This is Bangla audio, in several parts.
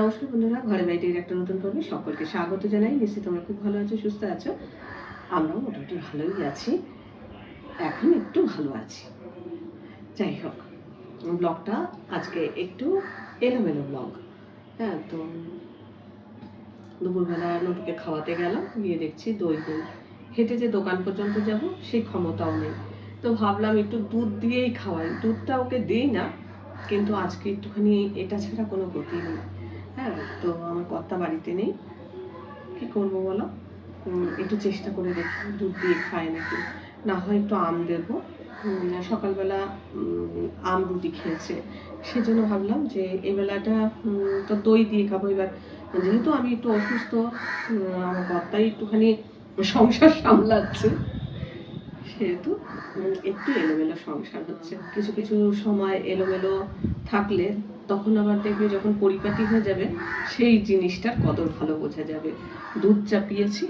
নমস্কার বন্ধুরা, ঘরে বাইরের একটা নতুন পর্বে সকলকে স্বাগত জানাই। নিশ্চয়ই তোমরা খুব ভালো আছো, সুস্থ আছো? আমরাও মোটামুটি ভালোই আছি। এখন একটু ভালো আছি। যাই হোক, ব্লগটা আজকে একটু এলোমেলো ব্লগ। হ্যাঁ তো দুপুরবেলা নটুকে খাওয়াতে গেলাম, গিয়ে দেখছি দই নেই। হেঁটে যে দোকান পর্যন্ত যাব, সেই ক্ষমতাও নেই। তো ভাবলাম একটু দুধ দিয়েই খাওয়াই। দুধটা ওকে দিই না, কিন্তু আজকে একটুখানি এটা ছাড়া কোনো গতি নেই। হ্যাঁ তো আমার কর্তা বাড়িতে নেই। কি করব বলো? একটু চেষ্টা করে দেখি দুধ দিয়ে খায় নাকি। না হয় একটু আম দেবো। সকালবেলা আম রুটি খেয়েছে। সেজন্য ভাবলাম যে এই বেলাটা তো দই দিয়ে খাব। এবার যেহেতু আমি একটু অসুস্থ আমার কর্তাই একটুখানি সংসার সামলাচ্ছে, সেহেতু একটু এলোমেলো সংসার হচ্ছে। কিছু কিছু সময় এলোমেলো থাকলে তখন আবার দেখবে যখন পরিপাটি হয়ে যাবে, সেই জিনিসটার কদর ভালো বোঝা যাবে। দুধ চাপিয়েছি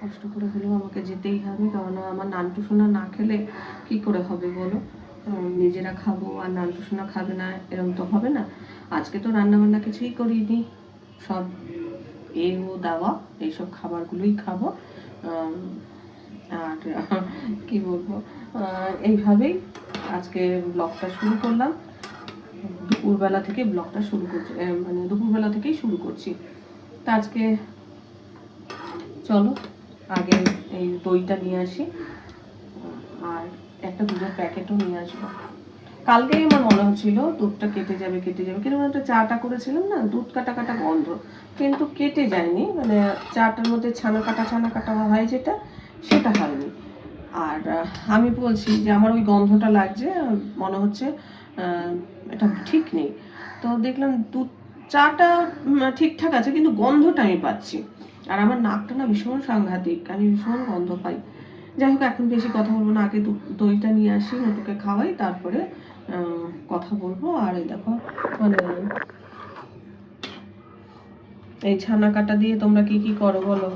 কষ্ট করে হলেও আমাকে যেতেই হবে কারণ আমার নানটু সোনা না খেলে কি করে হবে বলো? নিজেরা খাব আর নানটু সোনা খাবে না এরকম তো হবে না। আজকে তো রান্না বান্না কিছুই করিনি। সব এ ও দাওয়া, এইসব খাবারগুলোই খাব। আর কি বলব? এইভাবেই আজকে ব্লগটা শুরু করলাম। দুপুরবেলা থেকে ব্লগটা শুরু করছি মানে দুপুরবেলা থেকেই শুরু করছি। তা আজকে চলো, আগে এই দইটা নিয়ে আসি। আর একটা দুধের প্যাকেটও নিয়ে আসব। কালকেই আমার মনে হচ্ছিল দুধটা কেটে যাবে কেটে যাবে। কিন্তু একটা চাটা করেছিলাম না, দুধ কাটা কাটা গন্ধ। কিন্তু কেটে যায়নি মানে চাটার মধ্যে ছানা কাটা ছানা কাটা হয় যেটা সেটা হয়নি। আর আমি বলছি যে আমার ওই গন্ধটা লাগছে, মনে হচ্ছে এটা ঠিক নেই। তো দেখলাম দুধ চাটা ঠিকঠাক আছে, কিন্তু গন্ধটা আমি পাচ্ছি। আর আমার নাকটা না ভীষণ সাংঘাতিক, আমি ভীষণ গন্ধ পাই। যাই হোক, এখন বেশি কথা বলব না, আগে দইটা নিয়ে আসি নটুকে খাওয়াই, তারপরে কথা বলব। আর এই দেখো মানে এই ছানা কাটা দিয়ে তোমরা কি কি করো বলো?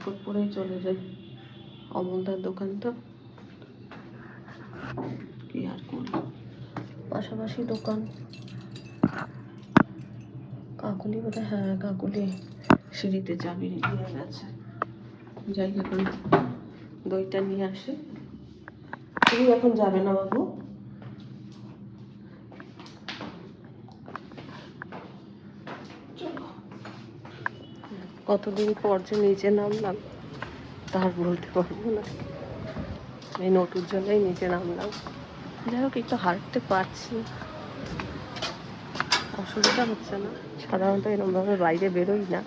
হাউসকোট পরেই চলে যাই। অমলদার দোকান তো। কি আর করব পাশাপাশি দোকান। কাকুলি বোধহয় হ্যাঁ কাকুলি সিঁড়িতে চাবি দিয়ে গেছে। যাই এখন দইটা নিয়ে আসি। তুমি এখন যাবে না বাবু চলো। কতদিন পর যে নিচে নামলাম তার বলতে পারব না। এই নটুর জন্যই নিচে নামলাম যাই হোক, একটু হাঁটতে পারছি। অসুবিধা হচ্ছে না। সাধারণত এরকমভাবে বাইরে বেরোই না।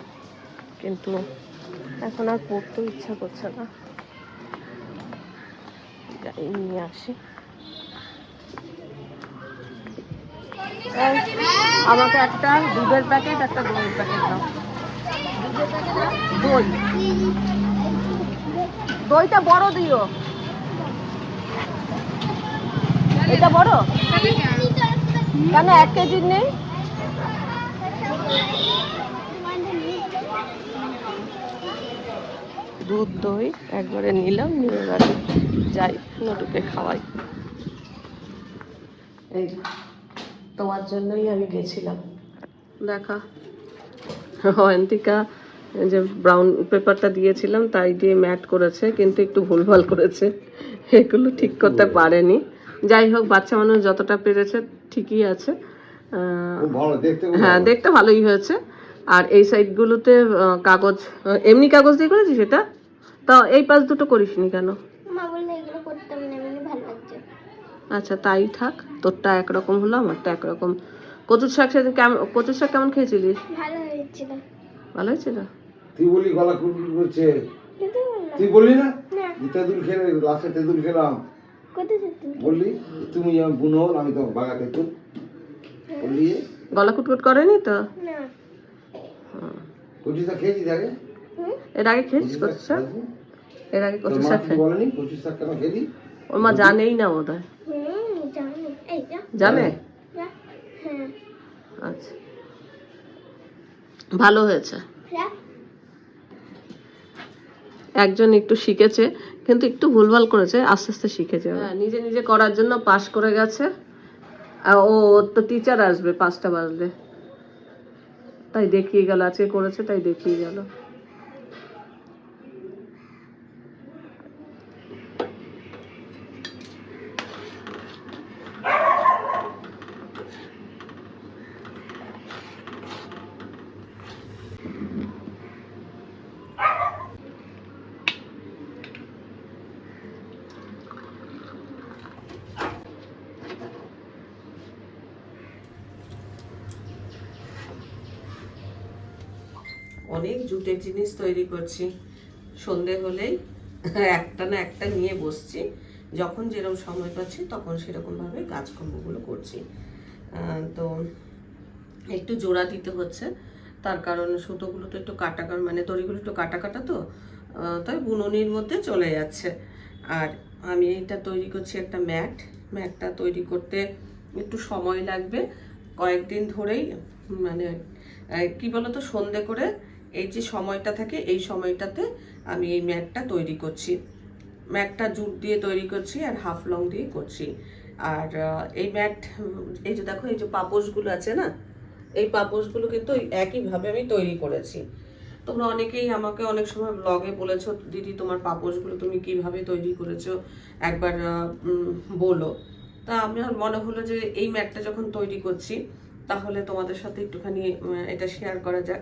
কিন্তু এখন আর পড়তেও ইচ্ছা করছে না। যাই, নিয়ে আসি। আমাকে একটা দুধের প্যাকেট, একটা দইয়ের প্যাকেট দাও। দই। দইটা বড় দিও। এটা বড়? কেন এক কেজির নেই? দুধ, দই একবারে নিলাম, নিয়ে এবারে যাই, নটুকে খাওয়াই। এই তোমার জন্যই আমি গেছিলাম। দেখা। অয়ন্তিকা যে ব্রাউন পেপারটা দিয়েছিলাম তাই দিয়ে ম্যাট করেছে কিন্তু একটু ভুলভাল করেছে। এগুলো ঠিক করতে পারেনি। যাই হোক বাচ্চা মানুষ যতটা পেরেছে ঠিকই আছে। আহ, খুব ভালো দেখতে খুব হ্যাঁ দেখতে ভালোই হয়েছে। আর এই সাইডগুলোতে কাগজ এমনি কাগজ দিয়ে করেছিস এটা? তা এই পাশ দুটো করিসনি কেন? মা বললে এগুলো করতাম না এমনি ভালো লাগছে। আচ্ছা তাই থাক তোরটা একরকম হলো আমারটা একরকম। কচুর শাক সেদিন কেমন কচুর শাক কেমন খেয়েছিলিস? ভালো হয়েছিল। ভালো হয়েছিল? তুই বলি গলা কুটকুট করছে। তুই বললি না? তেঁতুল খেলে লাস্টে তেঁতুল খেলাম। বললি তুমি যেমন বুনো হল আমি তো বাগা তেঁতুল বললি। গলা কুটকুট করেনি তো। কচু শাক খেয়েছিস আগে? হুম? এর আগে খেয়েছিস কচু কচুর শাক শাক খেয়েছিস? এর আগে তোর কচুর মা শাক কি খাই বলেনি? কচু শাক কেন খেলি? ওর মা জানেই না বোধ হয় হুম জানি। এই যা। জানে? হ্যাঁ। আচ্ছা। ভালো হয়েছে যা একজন একটু শিখেছে, কিন্তু একটু ভুলভাল করেছে, আস্তে আস্তে শিখেছে হ্যাঁ নিজে নিজে করার জন্য পাশ করে গেছে। ও তো টিচার আসবে, পাঁচটা বাজলে। তাই দেখিয়ে গেল, আজকে করেছে, তাই দেখিয়ে গেল। অনেক জুটের জিনিস তৈরি করছি। সন্ধে হলেই একটা না একটা নিয়ে বসছি। যখন যেরকম সময় পাচ্ছি তখন সেরকমভাবে কাজকর্মগুলো করছি। তো একটু জোড়া দিতে হচ্ছে। তার কারণ সুতোগুলো তো একটু কাটা মানে দড়িগুলো একটু কাটা কাটা তো তাই বুননির মধ্যে চলে যাচ্ছে। আর আমি এটা তৈরি করছি একটা ম্যাট। ম্যাটটা তৈরি করতে একটু সময় লাগবে। কয়েকদিন ধরেই মানে কি বলতো, সন্ধে করে এই যে সময়টা থাকে, এই সময়টাতে আমি এই ম্যাটটা তৈরি করছি। ম্যাটটা জুট দিয়ে তৈরি করছি আর হাফ লং দিয়ে করছি। আর এই ম্যাট এই যে দেখো, এই যে পাপোশগুলো আছে না, এই পাপোশগুলো কিন্তু একইভাবে আমি তৈরি করেছি। তোমরা অনেকেই আমাকে অনেক সময় ব্লগে বলেছ, দিদি, তোমার পাপোশগুলো তুমি কীভাবে তৈরি করেছ? একবার বলো। তা আমার মনে হলো যে এই ম্যাটটা যখন তৈরি করছি, তাহলে তোমাদের সাথে একটুখানি এটা শেয়ার করা যাক।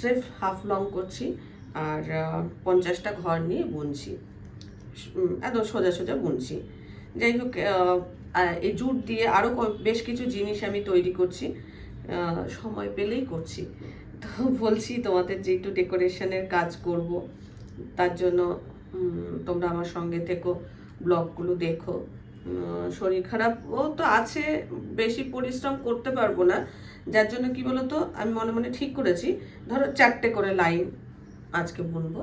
সেফ হাফ লং করছি আর পঞ্চাশটা ঘর নিয়ে বুনছি। একদম সোজা সোজা বুনছি। যাই হোক এই জুট দিয়ে আরও বেশ কিছু জিনিস আমি তৈরি করছি। সময় পেলেই করছি। তো বলছি তোমাদের যে একটু ডেকোরেশনের কাজ করব, তার জন্য তোমরা আমার সঙ্গে থেকো, ব্লগগুলো দেখো। শরীর খারাপও তো আছে, বেশি পরিশ্রম করতে পারব না। যার জন্য কি বলতো, আমি মনে মনে ঠিক করেছি, ধরো চারটে করে লাইন আজকে বুনবো,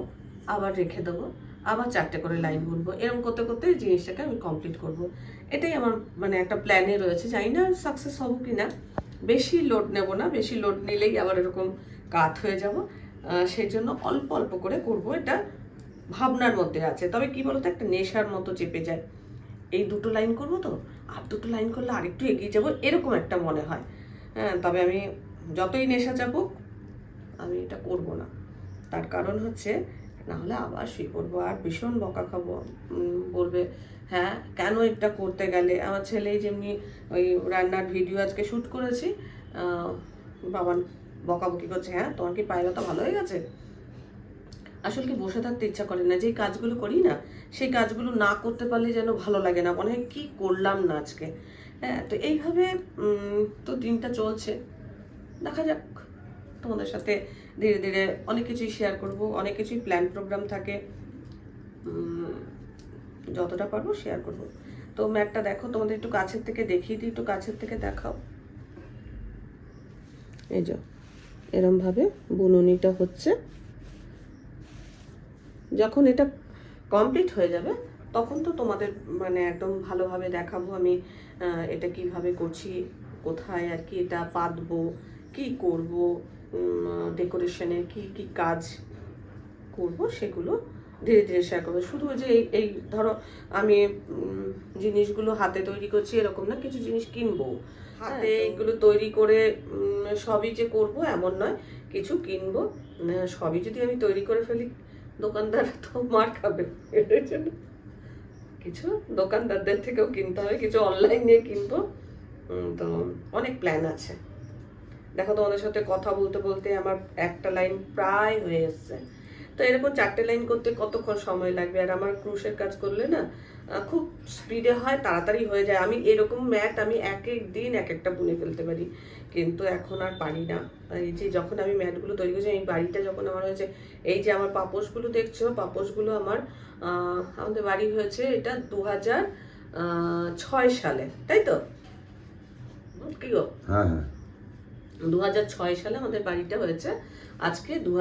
আবার রেখে দেবো, আবার চারটে করে লাইন বুনবো এরকম করতে করতে জিনিসটাকে আমি কমপ্লিট করব। এটাই আমার মানে একটা প্ল্যানে রয়েছে, জানি না সাকসেস হব কি না বেশি লোড নেব না, বেশি লোড নিলেই আবার এরকম কাত হয়ে যাব। সেই জন্য অল্প অল্প করে করব, এটা ভাবনার মধ্যে আছে। তবে কি বলতো, একটা নেশার মতো চেপে যায়। এই দুটো লাইন করব তো, আর দুটো লাইন করলে আরেকটু এগিয়ে যাব, এরকম একটা মনে হয়। হ্যাঁ তবে আমি যতই নেশা চাপুক আমি এটা করব না। তার কারণ হচ্ছে না হলে আবার শুয়ে পড়ব আর ভীষণ বকা খাব। বলবে হ্যাঁ কেন এটা করতে গেলে? আমার ছেলেই যেমনি ওই রান্নার ভিডিও আজকে শ্যুট করেছি আহ, বাবা বকাবকি করছে হ্যাঁ তোমার কি পায়রাটা ভালো হয়ে গেছে? আসলে কি বসে থাকতে ইচ্ছা করে না যে কাজগুলো করি না সেই কাজগুলো না করতে পারলে যেন ভালো লাগে না। মনে হয় কি করলাম না আজকে? হ্যাঁ তো এইভাবে তো দিনটা চলছে। দেখা যাক, তোমাদের সাথে ধীরে ধীরে অনেক কিছুই শেয়ার করব, অনেক কিছুই প্ল্যান প্রোগ্রাম থাকে। যতটা পারব শেয়ার করব। তো ম্যাটটা দেখো, তোমাদের একটু কাছের থেকে দেখিয়ে দিই, একটু কাছের থেকে দেখাও। এই যে এরম ভাবে বুননিটা হচ্ছে। যখন এটা কমপ্লিট হয়ে যাবে, তখন তো তোমাদের মানে একদম ভালোভাবে দেখাবো আমি। এটা কীভাবে করছি কোথায় আর কি এটা পাতবো কি করব ডেকোরেশনের কি কি কাজ করব সেগুলো ধীরে ধীরে শেয়ার করব। শুধু যে এই এই ধরো আমি জিনিসগুলো হাতে তৈরি করছি এরকম না কিছু জিনিস কিনবো। হাতে এগুলো তৈরি করে সবই যে করব এমন নয় কিছু কিনবো সবই যদি আমি তৈরি করে ফেলি দোকানদার তো মার খাবে এর জন্য। কিছু দোকানদারদের থেকেও কিনতে হবে, কিছু অনলাইনে কিনবো। তো অনেক প্ল্যান আছে। দেখো তোমাদের সাথে কথা বলতে বলতে আমার একটা লাইন প্রায় হয়ে এসছে। তো এরকম চারটে লাইন করতে কতক্ষণ সময় লাগবে? আর আমার ক্রুশের কাজ করলে না খুব স্পিডে হয় তাড়াতাড়ি হয়ে যায়। আমি এরকম ম্যাট আমি এক এক দিন এক একটা বুনে ফেলতে পারি। কিন্তু এখন আর পারি না। এই যে যখন আমি ম্যাটগুলো তৈরি করেছি এই বাড়িটা যখন আমার হয়েছে এই যে আমার পাপোশগুলো দেখছ পাপোশগুলো আমার আহ, আমাদের বাড়ি হয়েছে এটা দু হাজার ছয় সালে তাই তো? কি গো? হ্যাঁ হ্যাঁ। দু ছয় সালে আমাদের বাড়িটা হয়েছে। আজকে দু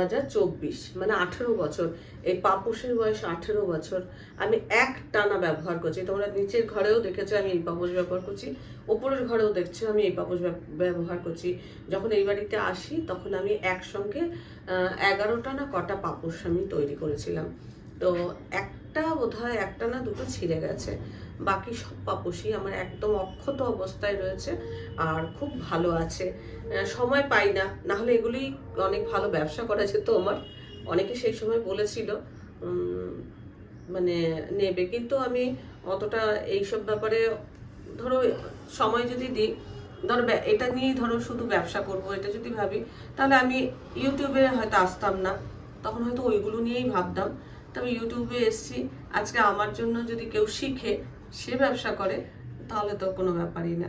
মানে আঠেরো বছর। এই পাপোশের বয়স আঠেরো বছর। আমি এক টানা ব্যবহার করছি। তোমরা নিচের ঘরেও দেখেছ আমি এই পাপোশ ব্যবহার করছি। ওপরের ঘরেও দেখছ আমি এই পাপোশ ব্যবহার করছি। যখন এই বাড়িতে আসি তখন আমি একসঙ্গে আহ, এগারোটা না কটা পাপোশ আমি তৈরি করেছিলাম। তো একটা বোধহয় একটা না দুটো ছিঁড়ে গেছে। বাকি সব পাপোশই আমার একদম অক্ষত অবস্থায় রয়েছে আর খুব ভালো আছে। সময় পাই না না হলে এগুলি অনেক ভালো ব্যবসা করা যেত আমার। অনেকে সেই সময় বলেছিল মানে নেবে। কিন্তু আমি অতটা এইসব ব্যাপারে, ধরো, সময় যদি দিই, ধরো এটা নিয়েই ধরো শুধু ব্যবসা করব, এটা যদি ভাবি, তাহলে আমি ইউটিউবে হয়তো আসতাম না। তখন হয়তো ওইগুলো নিয়েই ভাবতাম। তবে ইউটিউবে এসছি। আজকে আমার জন্য যদি কেউ শিখে সে ব্যবসা করে তাহলে তো কোনো ব্যাপারই না।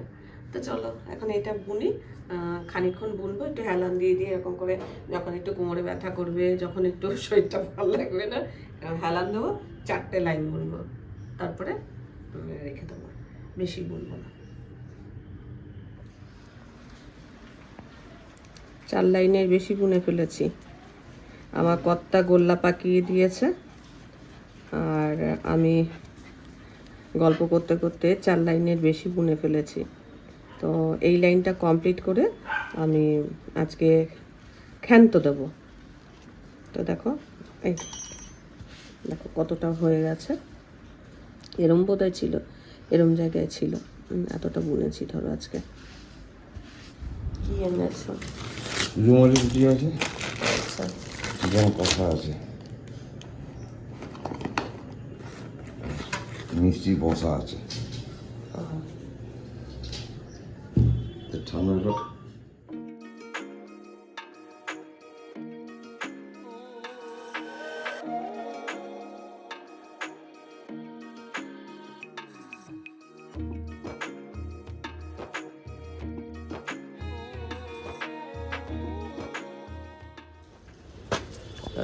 তো চলো এখন এটা বুনি আহ, খানিকক্ষণ বুনবো একটু হেলান দিয়ে দিয়ে এরকম করে যখন একটু কোমরে ব্যথা করবে যখন একটু শরীরটা ভালো লাগবে না আহ, হেলান দেবো চারটে লাইন বুনবো। তারপরে রেখে দেবো। বেশি বুনবো না। চার লাইনের বেশি বুনে ফেলেছি। আমার কর্তা গোল্লা পাকিয়ে দিয়েছে। আর আমি গল্প করতে করতে চার লাইনের বেশি বুনে ফেলেছি। তো এই লাইনটা কমপ্লিট করে আমি আজকে ক্ষান্ত দেব। তো দেখো এই দেখো কতটা হয়ে গেছে। এরম বোধহয় ছিল এরম জায়গায় ছিল। এতটা বুনেছি ধরো আজকে। কি এনেছো? রুমালি রুটি আছে? আচ্ছা। কষা আছে। মিষ্টি বসা আছে। তো ঠান্ডাটা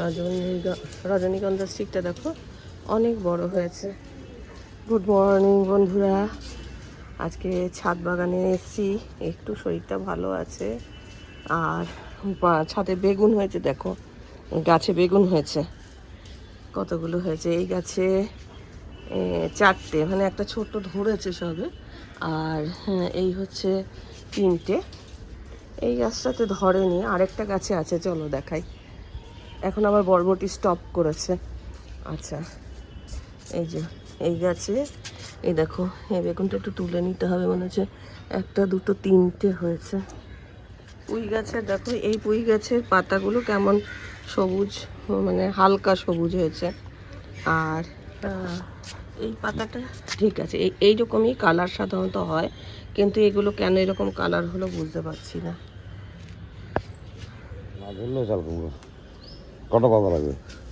রজনীগা রজনীগন্ধার স্টিকটা দেখো অনেক বড় হয়েছে। গুড মর্নিং বন্ধুরা। আজকে ছাদ বাগানে এসেছি। একটু শরীরটা ভালো আছে। আর ছাদে বেগুন হয়েছে দেখো। গাছে বেগুন হয়েছে। কতগুলো হয়েছে? এই গাছে চারটে। মানে একটা ছোট্ট ধরেছে সবে। আর হ্যাঁ, এই হচ্ছে তিনটে। এই গাছটাতে ধরেনি। আরেকটা গাছে আছে চলো দেখাই। এখন আবার বরবটি স্টপ করেছে। আচ্ছা এই যে। এই গাছে। এই দেখো এই বেগুনটা একটু তুলে নিতে হবে মনে হচ্ছে একটা দুটো তিনটে হয়েছে। পুঁই গাছের দেখো এই পুঁই গাছের পাতাগুলো কেমন সবুজ মানে হালকা সবুজ হয়েছে। আর এই পাতাটা ঠিক আছে এই এইরকমই কালার সাধারণত হয় কিন্তু এগুলো কেন এরকম কালার হলো বুঝতে পারছি না।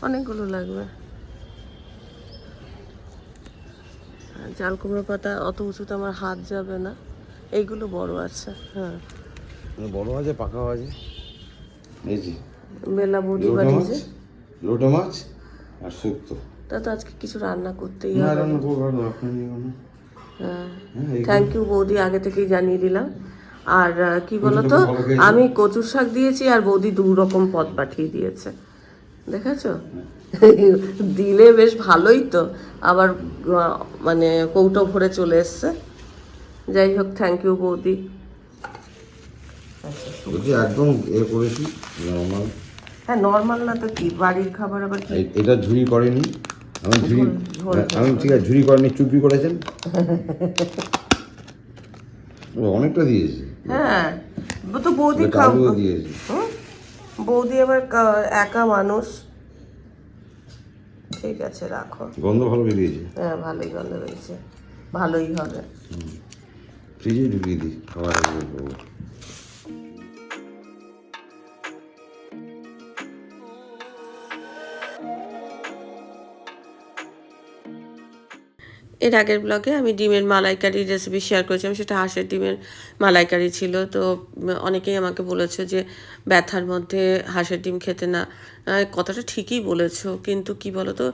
অনেকগুলো লাগবে। চাল কুমড়ো পাতা অত উঁচুতে আমার হাত যাবে না। এইগুলো বড় আছে হ্যাঁ। বড় আছে পাকা আছে? এই যে বেলা বাড়ি মাছ লোটা মাছ আর শুক্তো। তা তো আজকে কিছু রান্না করতেই হবে। রান্না করব আর দরকার নেই হ্যাঁ। হ্যাঁ থ্যাংক ইউ বৌদি আগে থেকেই জানিয়ে দিলাম। আর কি বলতো আমি কচুর শাক দিয়েছি আর বৌদি দু রকম পদ পাঠিয়ে দিয়েছে। দেখেছ দিলে বেশ ভালোই তো। আবার মানে কৌটো ভরে চলে এসছে। যাই হোক থ্যাংক ইউ বৌদি। আচ্ছা একদম এ করেছি নর্মাল হ্যাঁ নর্মাল না তো কি? বাড়ির খাবার আবার এটা ঝুরি করেনি। আমি ঝুরি আমি ঠিক আছে ঝুরি করেনি চুপি করেছেন? অনেকটা দিয়েছি। হ্যাঁ তো বৌদি দিয়েছি? বৌদি আবার একা মানুষ। ঠিক আছে রাখো। গন্ধ ভালো বেরিয়েছে? হ্যাঁ ভালোই গন্ধ বেরিয়েছে। ভালোই হবে। ফ্রিজে ঢুকিয়ে দিই খাবার এর আগের ব্লগে আমি ডিমের মালাইকারি রেসিপি শেয়ার করেছিলাম, সেটা হাঁসের ডিমের মালাইকারি ছিল। তো অনেকেই আমাকে বলেছে যে ব্যথার মধ্যে হাঁসের ডিম খেতে না কথাটা ঠিকই বলেছ, কিন্তু কি বলো তো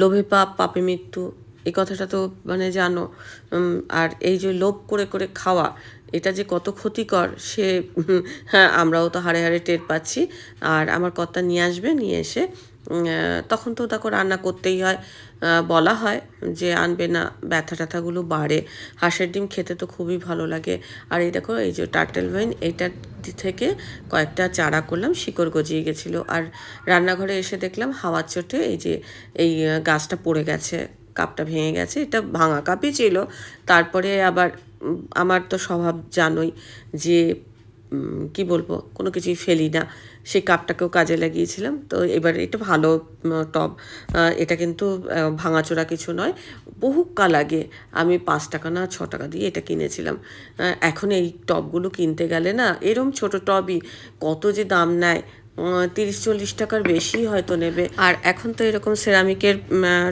লোভে পাপ, পাপে মৃত্যু, এই কথাটা তো মানে জানো। আর এই যে লোভ করে করে খাওয়া, এটা যে কত ক্ষতিকর, সে হ্যাঁ আমরাও তো হাড়ে হাড়ে টের পাচ্ছি। আর আমার কর্তা নিয়ে আসবে, নিয়ে এসে তখন তো তাকে রান্না করতেই হয়। বলা হয় যে আনবে না ব্যথা ট্যাথাগুলো বাড়ে। হাঁসের ডিম খেতে তো খুবই ভালো লাগে। আর এই দেখো, এই যে টার্টেল ভাইন এইটার থেকে কয়েকটা চারা করলাম, শিকড় গজিয়ে গেছিল। আর রান্নাঘরে এসে দেখলাম হাওয়ার চোটে এই যে, এই গাছটা পড়ে গেছে, কাপটা ভেঙে গেছে। এটা ভাঙা কাপই ছিল। তারপরে আবার আমার তো স্বভাব জানোই যে কি বলব, কোনো কিছুই ফেলি না। সেই কাপটাকেও কাজে লাগিয়েছিলাম। তো এবার এটা ভালো টব। এটা কিন্তু ভাঙাচোরা কিছু নয়, বহু কাল আগে আমি পাঁচ টাকা না ছ টাকা দিয়ে এটা কিনেছিলাম। এখন এই টবগুলো কিনতে গেলে না, এরম ছোট টবই কত যে দাম নেয় তিরিশ চল্লিশ টাকার বেশি হয়তো নেবে। আর এখন তো এরকম সেরামিকের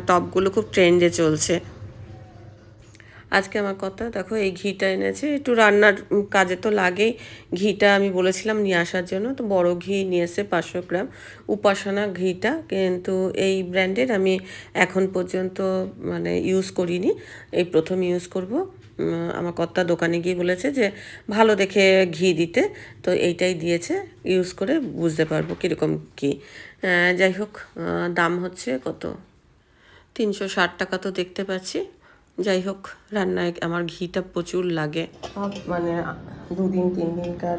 টবগুলো খুব ট্রেন্ডে চলছে। আজকে আমার কথা। দেখো, এই ঘিটা এনেছে। একটু রান্নার কাজে তো লাগেই। ঘিটা আমি বলেছিলাম নিয়ে আসার জন্য। তো বড় ঘি নিয়ে এসে পাঁচশো গ্রাম। উপাসনা ঘিটা। কিন্তু এই ব্র্যান্ডের আমি এখন পর্যন্ত মানে ইউজ করিনি। এই প্রথম ইউজ করব। আমার কর্তা দোকানে গিয়ে বলেছে যে, ভালো দেখে ঘি দিতে। তো এইটাই দিয়েছে। ইউজ করে বুঝতে পারব কীরকম কী। যাই হোক দাম হচ্ছে কত? তিনশো ষাট টাকা তো দেখতে পাচ্ছি। যাই হোক রান্নায় আমার ঘিটা প্রচুর লাগে। মানে দুদিন তিন দিনকার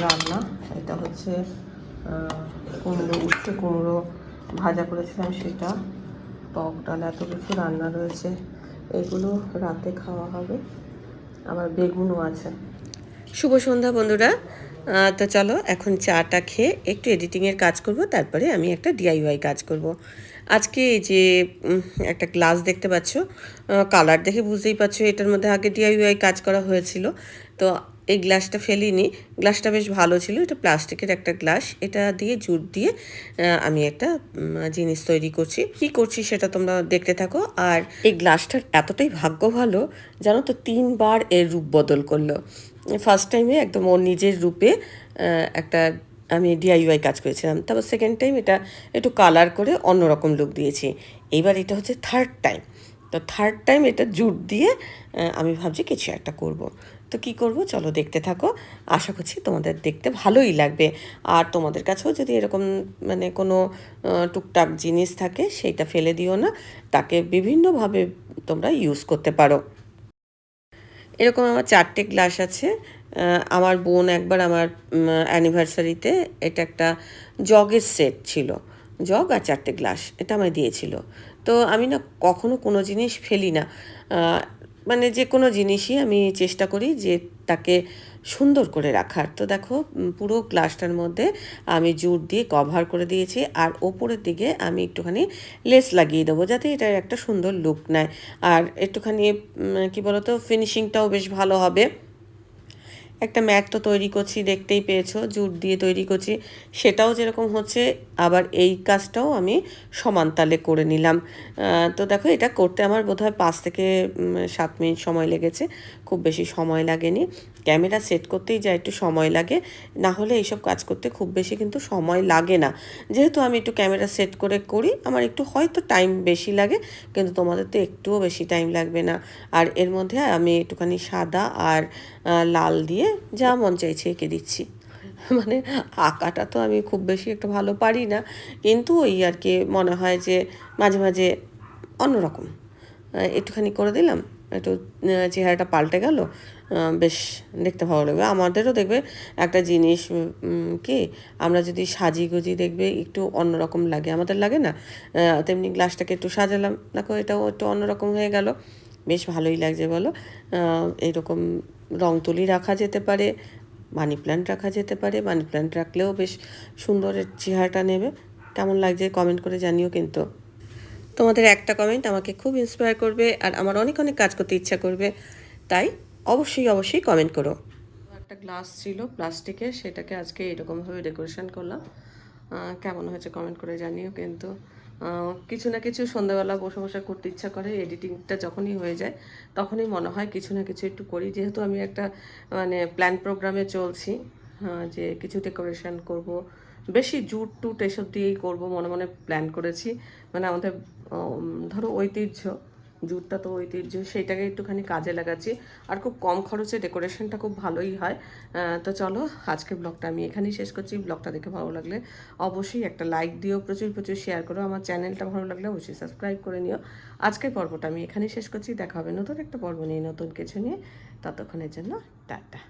রান্না। এটা হচ্ছে কুমড়ো উচ্ছে কুমড়ো ভাজা করেছিলাম সেটা। টক ডাল এত কিছু রান্না রয়েছে। এগুলো রাতে খাওয়া হবে। আবার বেগুনও আছে। শুভ সন্ধ্যা বন্ধুরা। তো চলো, এখন চাটা খেয়ে একটু এডিটিংয়ের কাজ করব, তারপরে আমি একটা ডিআইওয়াই কাজ করব। আজকে এই যে একটা গ্লাস দেখতে পাচ্ছ কালার দেখে বুঝতেই পারছ, এটার মধ্যে আগে ডিআইওয়াই কাজ করা হয়েছিল। তো এই গ্লাসটা ফেলিনি। গ্লাসটা বেশ ভালো ছিল। এটা প্লাস্টিকের একটা গ্লাস। এটা দিয়ে জুট দিয়ে আমি একটা জিনিস তৈরি করছি। কি করছি সেটা তোমরা দেখতে থাকো। আর এই গ্লাসটার এতটাই ভাগ্য ভালো, জানো তো, তিনবার এর রূপ বদল করল। ফার্স্ট টাইমে একদম ওর নিজের রূপে একটা আমি ডিআইওয়াই কাজ করেছিলাম। তারপর সেকেন্ড টাইম এটা একটু কালার করে অন্যরকম লুক দিয়েছি। এইবার এটা হচ্ছে থার্ড টাইম তো থার্ড টাইম এটা জুট দিয়ে আমি ভাবছি কিছু একটা করব। তো কি করব? চলো দেখতে থাকো। আশা করছি তোমাদের দেখতে ভালোই লাগবে। আর তোমাদের কাছেও যদি এরকম মানে কোনো টুকটাক জিনিস থাকে, সেইটা ফেলে দিও না। তাকে বিভিন্নভাবে তোমরা ইউজ করতে পারো। এরকম আমার চারটে গ্লাস আছে। আমার বোন একবার আমার অ্যানিভার্সারিতে এটা একটা জগের সেট ছিল। জগ আর চারটে গ্লাস এটা আমায় দিয়েছিল। তো আমি না কখনো কোনো জিনিস ফেলি না। মানে যে কোনো জিনিসই আমি চেষ্টা করি যে তাকে সুন্দর করে রাখার। তো দেখো পুরো গ্লাসটার মধ্যে আমি জুট দিয়ে কভার করে দিয়েছি আর ওপরের দিকে আমি একটুখানি লেস লাগিয়ে দেবো যাতে এটার একটা সুন্দর লুক নেয়। আর একটুখানি কী বলতো ফিনিশিংটাও বেশ ভালো হবে। একটা ম্যাট তো তৈরি করছি, দেখতেই পেয়েছ, জুট দিয়ে তৈরি করছি। সেটাও যেরকম হচ্ছে, আবার এই কাজটাও আমি সমান তালে করে নিলাম। তো দেখো, এটা করতে আমার বোধহয় পাঁচ থেকে সাত মিনিট সময় লেগেছে, খুব বেশি সময় লাগেনি। ক্যামেরা সেট করতেই যা একটু সময় লাগে, না হলে এইসব কাজ করতে খুব বেশি কিন্তু সময় লাগে না। যেহেতু আমি একটু ক্যামেরা সেট করে করি, আমার একটু হয়তো টাইম বেশি লাগে, কিন্তু তোমাদের তো একটুও বেশি টাইম লাগবে না। আর এর মধ্যে আমি একটুখানি সাদা আর লাল দিয়ে যা মন চাইছে এঁকে দিচ্ছি। মানে আঁকাটা তো আমি খুব বেশি একটা ভালো পারি না। কিন্তু ওই আর কি মনে হয় যে মাঝে মাঝে অন্যরকম। একটুখানি করে দিলাম একটু চেহারাটা পাল্টে গেল বেশ দেখতে ভালো লাগবে। আমাদেরও দেখবে একটা জিনিস কি আমরা যদি সাজি গুজি দেখবে একটু অন্যরকম লাগে। আমাদের লাগে না তেমনি গ্লাসটাকে একটু সাজালাম দেখো এটাও একটু অন্যরকম হয়ে গেল। বেশ ভালোই লাগছে বলো। আহ, এইরকম রং তুলি রাখা যেতে পারে মানি প্ল্যান্ট রাখা যেতে পারে মানি প্ল্যান্ট রাখলেও বেশ সুন্দরের চেহারাটা নেবে। কেমন লাগছে কমেন্ট করে জানিও কিন্তু। তোমাদের একটা কমেন্ট আমাকে খুব ইন্সপায়ার করবে আর আমার অনেক অনেক কাজ করতে ইচ্ছা করবে, তাই অবশ্যই অবশ্যই কমেন্ট করো। একটা গ্লাস ছিল প্লাস্টিকের সেটাকে আজকে এরকমভাবে ডেকোরেশন করলাম। কেমন হয়েছে কমেন্ট করে জানিও কিন্তু। কিছু না কিছু সন্ধ্যাবেলা বসে বসে করতে ইচ্ছা করে এডিটিংটা যখনই হয়ে যায়, তখনই মনে হয় কিছু না কিছু একটু করি। যেহেতু আমি একটা মানে প্ল্যান প্রোগ্রামে চলছি যে কিছু ডেকোরেশন করব, বেশি জুট টুট এসব দিয়েই করব, মনে মনে প্ল্যান করেছি। মানে আমাদের ধরো ঐতিহ্য জুটটা তো ঐতিহ্য, সেইটাকে একটুখানি কাজে লাগাচ্ছি। আর খুব কম খরচে ডেকোরেশনটা খুব ভালোই হয়। তো চলো, আজকে ব্লগটা আমি এখানেই শেষ করছি। ব্লগটা দেখে ভালো লাগলে অবশ্যই একটা লাইক দিও, প্রচুর প্রচুর শেয়ার করো। আমার চ্যানেলটা ভালো লাগলে অবশ্যই সাবস্ক্রাইব করে নিও। আজকের পর্বটা আমি এখানেই শেষ করছি। দেখা হবে নতুন একটা পর্ব নিয়ে, নতুন কিছু নিয়ে। ততক্ষণের জন্য টাটা।